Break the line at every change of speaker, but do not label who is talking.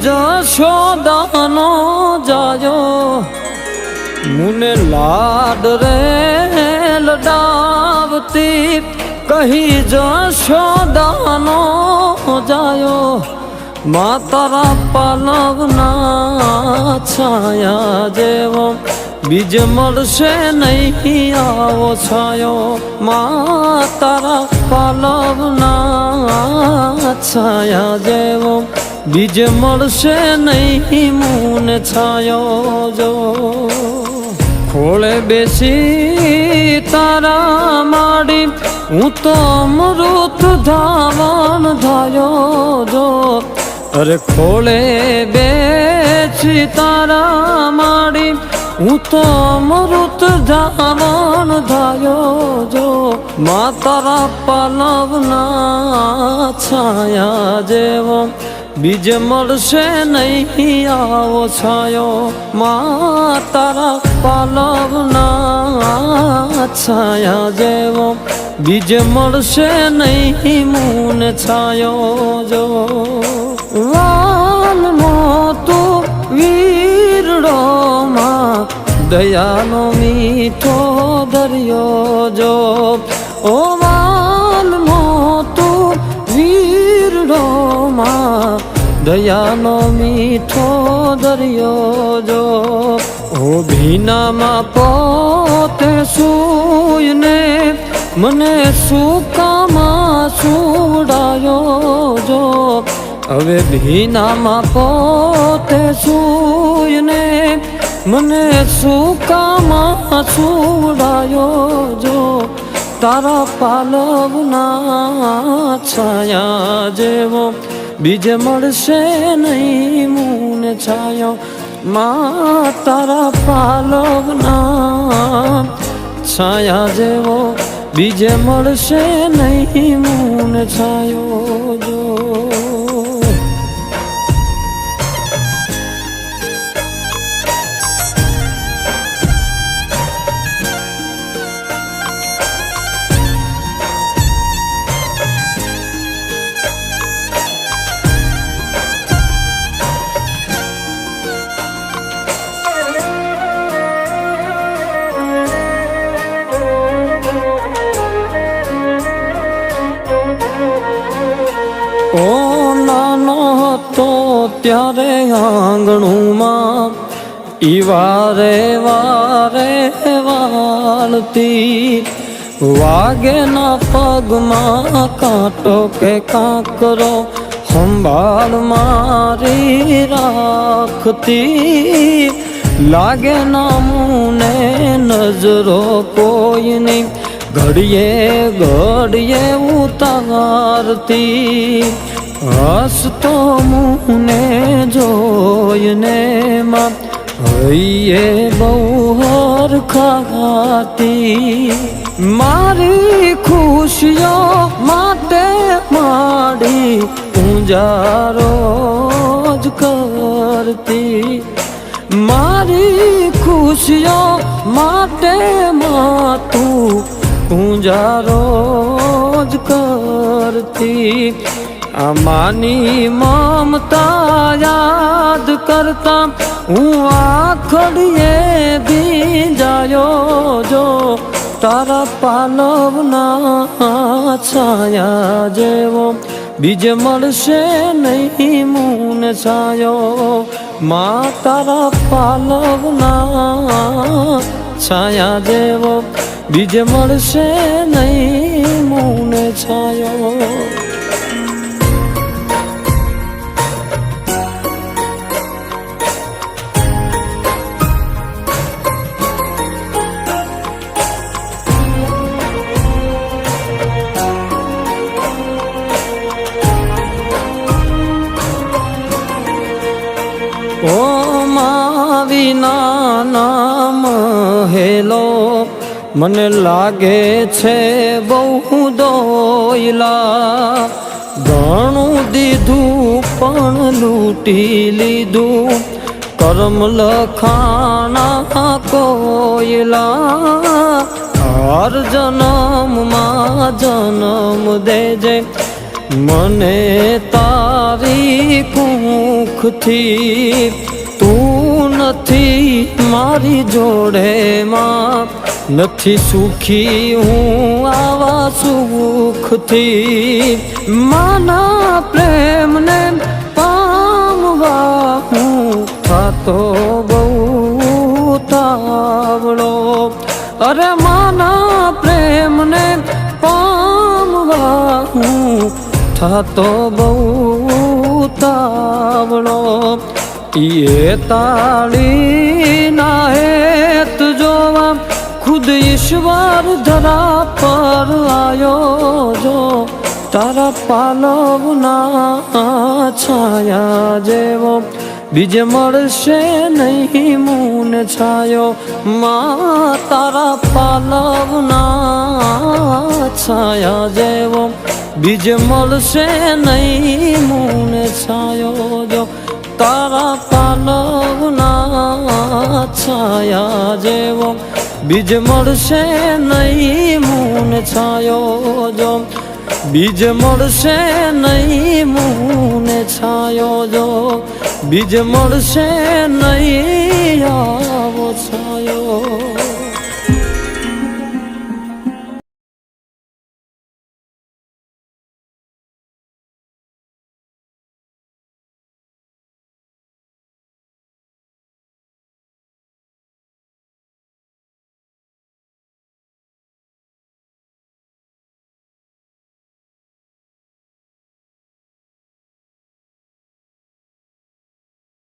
જશોદાનો જાયો મુને લાડ રે લડાવતી કહી જશોદાનો જાયો મા તારા પાલવના છાયા જેવો બીજ મળશે નહીં આવો છાયો મા તારા પાલવના છાયા જેવો બીજ મળશે નહીં મૂન છાયો જો ખોળે બેસી તારા માડી હું તો અમૃત ધાવણ ધાયો જો અરે ખોળે બેસી તારા માડી હું તો અમૃત ધાવણ ધાયો જો મા તારા પાલવના છાયા જેવો બીજ મળશે નહીં આવો છાયો મા તારા પાલવના છાયા જેવો બીજ મળશે નહીં મૂન છાયો જો વાલ મોતું વીરડો માં દયાનો મીઠો દરિયો જો ઓ વાલ મોતું વીરડો માં દયાનો મીઠો દરિયો જો ઓ ભીનામાં પોતે સૂયને મને સુકામાં સુડાયો જો. હવે ભીનામાં પોતે સૂયને મને સુકામાં સુડાયો જો. તારા પાલવના છાયા જેવો બીજ મળશે નહીં મૂન છાયો મા તારા પાલવના છાયા જેવો બીજ મળશે નહીં મૂન છાયો જો ઓ નાનો હતો ત્યારે આંગણુંમાં ઈ વારે વારે વાળતી. વાગે ના પગમાં કાંટો કે કાંકરો સંભાળ મારી રાખતી. લાગે ના મુને નજરો કોઈની ઘડીએ ઘડીએ ઉતારતી. હસતો મુને જોઈને માં હૈયે બહુ હરખાતી મારી ખુશીઓ માટે માડી પૂંજારો જ કરતી. મારી ખુશીઓ માટે પૂંજારો જ કરતી આ માની મમતા યાદ કરતા, હું આખડીએ ભીંજાયો જો, તારા પાલવના છાયા જેવો. બીજ મળશે નહીં મૂન છાયો, મા તારા પાલવના છાયા જેવો. બીજ મળશે નહીં મૂન છાયો. મને લાગે છે બહુ દોયલા. ઘણું દીધું, પણ લૂંટી લીધું. કરમ લખાણા કોયલા. હર જન્મમાં જન્મ દેજે. મને તારી કુખથી નથી જોડે માં નથી સુખી, હું આવા સુખથી માના પ્રેમને પામવા હું થતો બહુ તાવડો. અરે માના પ્રેમને પામવા હું થતો બહુ તાવડો. એ તાળી ના હેત જોવા ખુદ ઈશ્વર ધરા પર આયો જો. તારા પાલવના છાયા જેવો બીજ મળશે નહીં મૂન છાયો. મા તારા પાલવના છાયા જેવો બીજ મળશે નહીં મૂન છાયો જો. તારા પાલવના છાયા જેવો બીજ મળશે નહીં મૂન છાયો જો. બીજ મળશે નહીં મૂન છાયો જો. બીજ મળશે નહીં આવો છાયો.